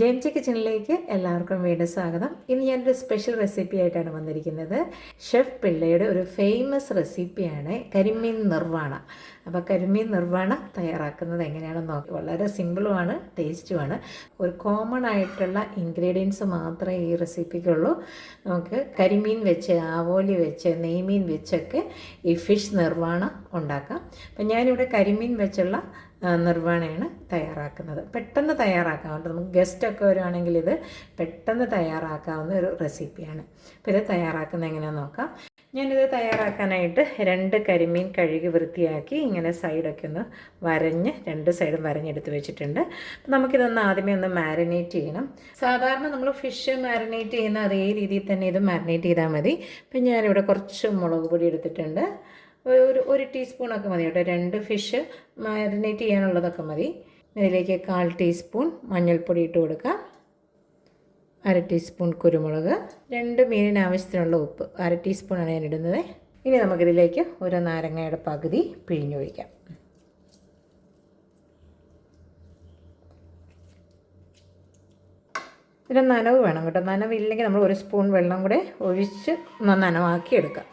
ജെയിംജി കിച്ചണിലേക്ക് എല്ലാവർക്കും വീണ്ടും സ്വാഗതം. ഇന്ന് ഞാനൊരു സ്പെഷ്യൽ റെസിപ്പി ആയിട്ടാണ് വന്നിരിക്കുന്നത്. ഷെഫ് പിള്ളയുടെ ഒരു ഫേമസ് റെസിപ്പിയാണ് കരിമീൻ നിർവാണ അപ്പോൾ കരിമീൻ നിർവാണ തയ്യാറാക്കുന്നത് എങ്ങനെയാണെന്ന് നോക്കി. വളരെ സിമ്പിളുമാണ് ടേസ്റ്റുമാണ് ഒരു കോമൺ ആയിട്ടുള്ള ഇൻഗ്രീഡിയൻസ് മാത്രമേ ഈ റെസിപ്പിക്കുള്ളൂ നമുക്ക് കരിമീൻ വെച്ച് ആവോലി വെച്ച് നെയ്മീൻ വെച്ചൊക്കെ ഈ ഫിഷ് നിർവാണ ഉണ്ടാക്കാം. അപ്പം ഞാനിവിടെ കരിമീൻ വെച്ചുള്ള നിർവാണയാണ് തയ്യാറാക്കുന്നത്. പെട്ടെന്ന് തയ്യാറാക്കാവുന്നത് നമുക്ക് ഗസ്റ്റൊക്കെ വരുവാണെങ്കിൽ ഇത് പെട്ടെന്ന് തയ്യാറാക്കാവുന്ന ഒരു റെസിപ്പിയാണ് അപ്പോൾ ഇത് തയ്യാറാക്കുന്നത് എങ്ങനെയാണെന്ന് നോക്കാം. ഞാനിത് തയ്യാറാക്കാനായിട്ട് രണ്ട് കരിമീൻ കഴുകി വൃത്തിയാക്കി ഇങ്ങനെ സൈഡൊക്കെ ഒന്ന് വരഞ്ഞ് രണ്ട് സൈഡും വരഞ്ഞെടുത്ത് വെച്ചിട്ടുണ്ട്. നമുക്കിതൊന്ന് ആദ്യമേ ഒന്ന് മാരിനേറ്റ് ചെയ്യണം. സാധാരണ നമ്മൾ ഫിഷ് മാരിനേറ്റ് ചെയ്യുന്ന അതേ രീതിയിൽ തന്നെ ഇത് മാരിനേറ്റ് ചെയ്താൽ മതി. ഇപ്പം ഞാനിവിടെ കുറച്ച് മുളക് പൊടി എടുത്തിട്ടുണ്ട്. ഒരു ഒരു ടീസ്പൂണൊക്കെ മതി കേട്ടോ. രണ്ട് ഫിഷ് മാരിനേറ്റ് ചെയ്യാനുള്ളതൊക്കെ മതി. ഇതിലേക്ക് കാൽ ടീസ്പൂൺ മഞ്ഞൾപ്പൊടി ഇട്ട് കൊടുക്കാം അര ടീസ്പൂൺ കുരുമുളക്. രണ്ട് മീനിന് ആവശ്യത്തിനുള്ള ഉപ്പ്. അര ടീസ്പൂണാണ് ഞാൻ ഇടുന്നത്. ഇനി നമുക്കിതിലേക്ക് ഒരു നാരങ്ങയുടെ പകുതി പിഴിഞ്ഞൊഴിക്കാം ഇതിന് നനവ് വേണം കേട്ടോ. നനവില്ലെങ്കിൽ നമ്മൾ ഒരു സ്പൂൺ വെള്ളം കൂടെ ഒഴിച്ച് നനവാക്കി എടുക്കാം.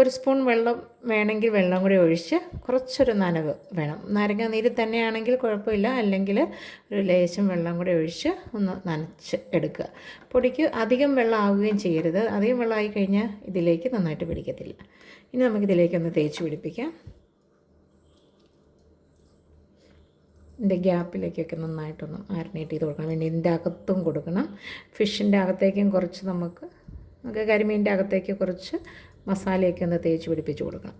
ഒരു സ്പൂൺ വെള്ളം വേണമെങ്കിൽ വെള്ളം കൂടി ഒഴിച്ച് കുറച്ചൊരു നനവ് വേണം. നാരങ്ങ നീര് തന്നെയാണെങ്കിൽ കുഴപ്പമില്ല. അല്ലെങ്കിൽ ഒരു ലേശം വെള്ളം കൂടി ഒഴിച്ച് ഒന്ന് നനച്ച് എടുക്കുക. പൊടിക്ക് അധികം വെള്ളം ആവുകയും ചെയ്യരുത്. അധികം വെള്ളമായി കഴിഞ്ഞാൽ ഇതിലേക്ക് നന്നായിട്ട് പിടിക്കത്തില്ല. ഇനി നമുക്കിതിലേക്കൊന്ന് തേച്ച് പിടിപ്പിക്കാം. ഇതിന്റെ ഗ്യാപ്പിലേക്കൊക്കെ നന്നായിട്ടൊന്ന് മാരിനേറ്റ് ചെയ്ത് കൊടുക്കണം. പിന്നെ ഇതിന്റെ അകത്തും കൊടുക്കണം. ഫിഷിന്റെ അകത്തേക്കും കുറച്ച് നമുക്ക് നമുക്ക് കരിമീന്റെ അകത്തേക്ക് കുറച്ച് മസാലയൊക്കെ ഒന്ന് തേച്ച് പിടിപ്പിച്ച് കൊടുക്കണം.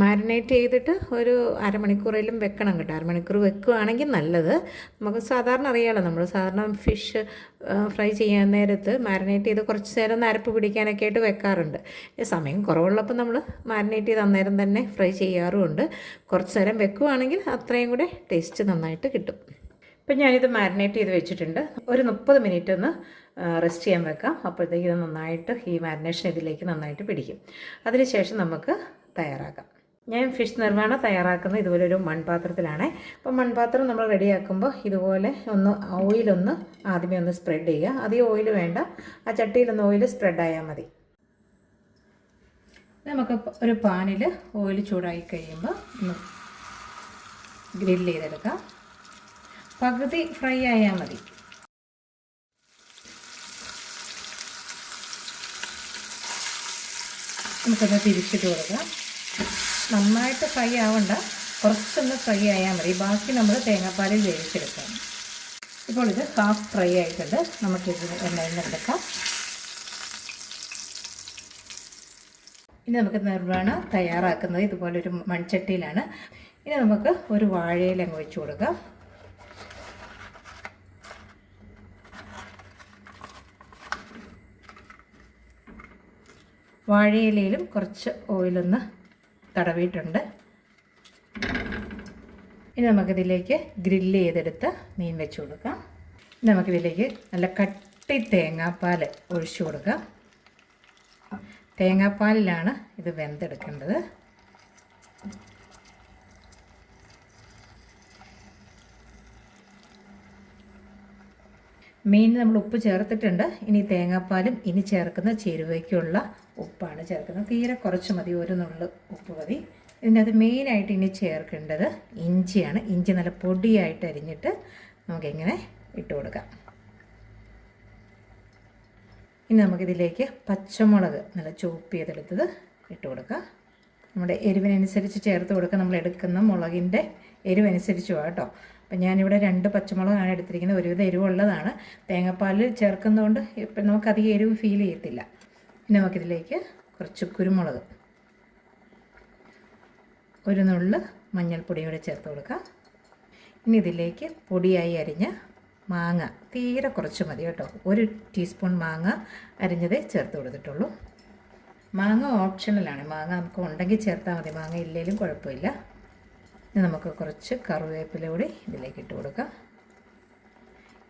മാരിനേറ്റ് ചെയ്തിട്ട് ഒരു അരമണിക്കൂറേലും വെക്കണം കേട്ടോ. അരമണിക്കൂർ വെക്കുകയാണെങ്കിൽ നല്ലത്. നമുക്ക് സാധാരണ അറിയാമല്ലോ നമ്മൾ സാധാരണ ഫിഷ് ഫ്രൈ ചെയ്യാൻ നേരത്ത് മാരിനേറ്റ് ചെയ്ത് കുറച്ച് നേരം ഒന്ന് അരപ്പ് പിടിക്കാനൊക്കെ ആയിട്ട് വെക്കാറുണ്ട്. സമയം കുറവുള്ളപ്പോൾ നമ്മൾ മാരിനേറ്റ് ചെയ്ത് അന്നേരം തന്നെ ഫ്രൈ ചെയ്യാറുമുണ്ട്. കുറച്ച് നേരം വെക്കുകയാണെങ്കിൽ അത്രയും കൂടെ ടേസ്റ്റ് നന്നായിട്ട് കിട്ടും. ഇപ്പം ഞാനിത് മാരിനേറ്റ് ചെയ്ത് വെച്ചിട്ടുണ്ട്. ഒരു മുപ്പത് മിനിറ്റ് ഒന്ന് റെസ്റ്റ് ചെയ്യാൻ വെക്കാം. അപ്പോഴത്തേക്ക് ഇത് നന്നായിട്ട് ഈ മാരിനേഷൻ ഇതിലേക്ക് നന്നായിട്ട് പിടിക്കും. അതിനുശേഷം നമുക്ക് തയ്യാറാക്കാം. ഞാൻ ഫിഷ് നിർമ്മാണം തയ്യാറാക്കുന്നത് ഇതുപോലെ ഒരു മൺപാത്രത്തിലാണ്. അപ്പോൾ മൺപാത്രം നമ്മൾ റെഡിയാക്കുമ്പോൾ ഇതുപോലെ ഒന്ന് ഓയിലൊന്ന് ആദ്യമേ ഒന്ന് സ്പ്രെഡ് ചെയ്യുക. അധികം ഓയിൽ വേണ്ട. ആ ചട്ടിയിലൊന്ന് ഓയിൽ സ്പ്രെഡ് ആയാൽ മതി. നമുക്ക് ഒരു പാനിൽ ഓയിൽ ചൂടായി കഴിയുമ്പോൾ ഒന്ന് ഗ്രില്ല് ചെയ്തെടുക്കാം. പകുതി ഫ്രൈ ആയാൽ മതി. നമുക്കത് തിരിച്ചിട്ട് കൊടുക്കാം. നന്നായിട്ട് ഫ്രൈ ആവണ്ട. കുറച്ചൊന്ന് ഫ്രൈ ആയാൽ മതി. ബാക്കി നമ്മൾ തേങ്ങാപ്പാലിൽ വേവിച്ചെടുക്കാം. ഇപ്പോൾ ഇത് ഹാഫ് ഫ്രൈ ആയിട്ടുണ്ട്. നമുക്കിത് എണ്ണയിൽ നിന്ന് എടുക്കാം. ഇനി നമുക്ക് നിർവാണ തയ്യാറാക്കുന്നത് ഇതുപോലൊരു മൺചട്ടിയിലാണ്. ഇനി നമുക്ക് ഒരു വാഴയിലങ്ങ് വെച്ച് കൊടുക്കാം. വാഴയിലയിലും കുറച്ച് ഓയിലൊന്ന് തടവിയിട്ടുണ്ട്. ഇനി നമുക്കിതിലേക്ക് ഗ്രില്ല് ചെയ്തെടുത്ത് മീൻ വെച്ച് കൊടുക്കാം. നമുക്കിതിലേക്ക് നല്ല കട്ടി തേങ്ങാപ്പാൽ ഒഴിച്ചു കൊടുക്കാം. തേങ്ങാപ്പാലിലാണ് ഇത് വെന്തെടുക്കേണ്ടത്. മീൻ നമ്മൾ ഉപ്പ് ചേർത്തിട്ടുണ്ട്. ഇനി തേങ്ങാപ്പാലും ഇനി ചേർക്കുന്ന ചേരുവയ്ക്കുള്ള ഉപ്പാണ് ചേർക്കുന്നത്. തീരെ കുറച്ച് മതി ഒരു നുള്ളു ഉപ്പ് മതി. ഇതിനകത്ത് മെയിനായിട്ട് ഇനി ചേർക്കേണ്ടത് ഇഞ്ചിയാണ്. ഇഞ്ചി നല്ല പൊടിയായിട്ട് അരിഞ്ഞിട്ട് നമുക്കിങ്ങനെ ഇട്ട് കൊടുക്കാം. ഇനി നമുക്കിതിലേക്ക് പച്ചമുളക് നല്ല ചോപ്പ് ചെയ്തെടുത്തത് ഇട്ട് കൊടുക്കാം. നമ്മുടെ എരിവിനനുസരിച്ച് ചേർത്ത് കൊടുക്കുക നമ്മൾ എടുക്കുന്ന മുളകിന്റെ എരിവനുസരിച്ചു കേട്ടോ. അപ്പം ഞാനിവിടെ രണ്ട് പച്ചമുളകാണ് എടുത്തിരിക്കുന്നത്. ഒരുവിധം എരിവുള്ളതാണ്. തേങ്ങാപ്പാൽ ചേർക്കുന്നതുകൊണ്ട് ഇപ്പം നമുക്കധികം എരിവ് ഫീൽ ചെയ്യത്തില്ല. പിന്നെ നമുക്കിതിലേക്ക് കുറച്ച് കുരുമുളക്. ഒരു നുള്ളു മഞ്ഞൾപ്പൊടിയും കൂടെ ചേർത്ത് കൊടുക്കാം. ഇനി ഇതിലേക്ക് പൊടിയായി അരിഞ്ഞ മാങ്ങ. തീരെ കുറച്ച് മതി കേട്ടോ. ഒരു ടീസ്പൂൺ മാങ്ങ അരിഞ്ഞതേ ചേർത്ത് കൊടുത്തിട്ടുള്ളൂ. മാങ്ങ ഓപ്ഷണലാണ് മാങ്ങ നമുക്ക് ഉണ്ടെങ്കിൽ ചേർത്താൽ മതി. മാങ്ങ ഇല്ലെങ്കിലും കുഴപ്പമില്ല. ഇനി നമുക്ക് കുറച്ച് കറിവേപ്പില കൂടി ഇതിലേക്ക് ഇട്ട് കൊടുക്കാം.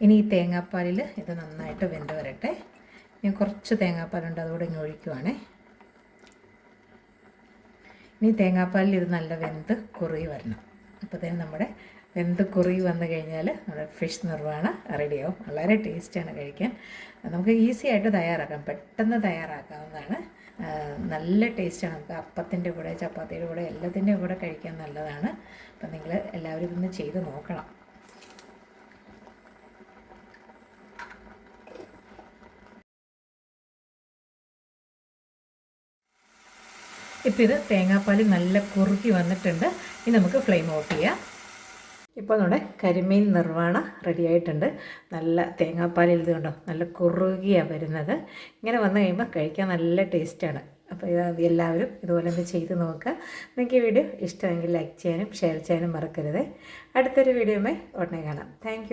ഇനി ഈ തേങ്ങാപ്പാലിൽ ഇത് നന്നായിട്ട് വെന്ത് വരട്ടെ. ഇനി കുറച്ച് തേങ്ങാപ്പാലുണ്ട് അതുകൂടെ ഇങ്ങ് ഒഴിക്കുവാണേ. ഇനി തേങ്ങാപ്പാലിൽ ഇത് നല്ല വെന്ത് കുറി വരണം. അപ്പോഴത്തേനും നമ്മുടെ വെന്ത് കുറി വന്നു കഴിഞ്ഞാൽ നമ്മുടെ ഫിഷ് നിർവാണ റെഡിയാവും. വളരെ ടേസ്റ്റിയാണ് കഴിക്കാൻ. നമുക്ക് ഈസി ആയിട്ട് തയ്യാറാക്കാം. പെട്ടെന്ന് തയ്യാറാക്കാവുന്നതാണ്. നല്ല ടേസ്റ്റാണ്. നമുക്ക് അപ്പത്തിന്റെ കൂടെ ചപ്പാത്തിയുടെ കൂടെ എല്ലാത്തിന്റെ കൂടെ കഴിക്കാൻ നല്ലതാണ്. അപ്പം നിങ്ങൾ എല്ലാവരും ഇതൊന്ന് ചെയ്ത് നോക്കണം. ഇപ്പം ഇത് തേങ്ങാപ്പാൽ നല്ല കുറുക്കി വന്നിട്ടുണ്ട്. ഇനി നമുക്ക് ഫ്ലെയിം ഓഫ് ചെയ്യാം. ഇപ്പോൾ നമ്മുടെ കരിമീൻ നിർവാണ റെഡി ആയിട്ടുണ്ട്. നല്ല തേങ്ങാപ്പാലിൽ ഇത് കണ്ടോ? നല്ല കുറുകിയാണ് വരുന്നത്. ഇങ്ങനെ വന്നു കഴിയുമ്പോൾ കഴിക്കാൻ നല്ല ടേസ്റ്റാണ് അപ്പോൾ ഇത് എല്ലാവരും ഇതുപോലെ ഒന്ന് ചെയ്ത് നോക്കുക. നിങ്ങൾക്ക് ഈ വീഡിയോ ഇഷ്ടമെങ്കിൽ ലൈക്ക് ചെയ്യാനും ഷെയർ ചെയ്യാനും മറക്കരുത്. അടുത്തൊരു വീഡിയോയുമായി ഉടനെ കാണാം. താങ്ക്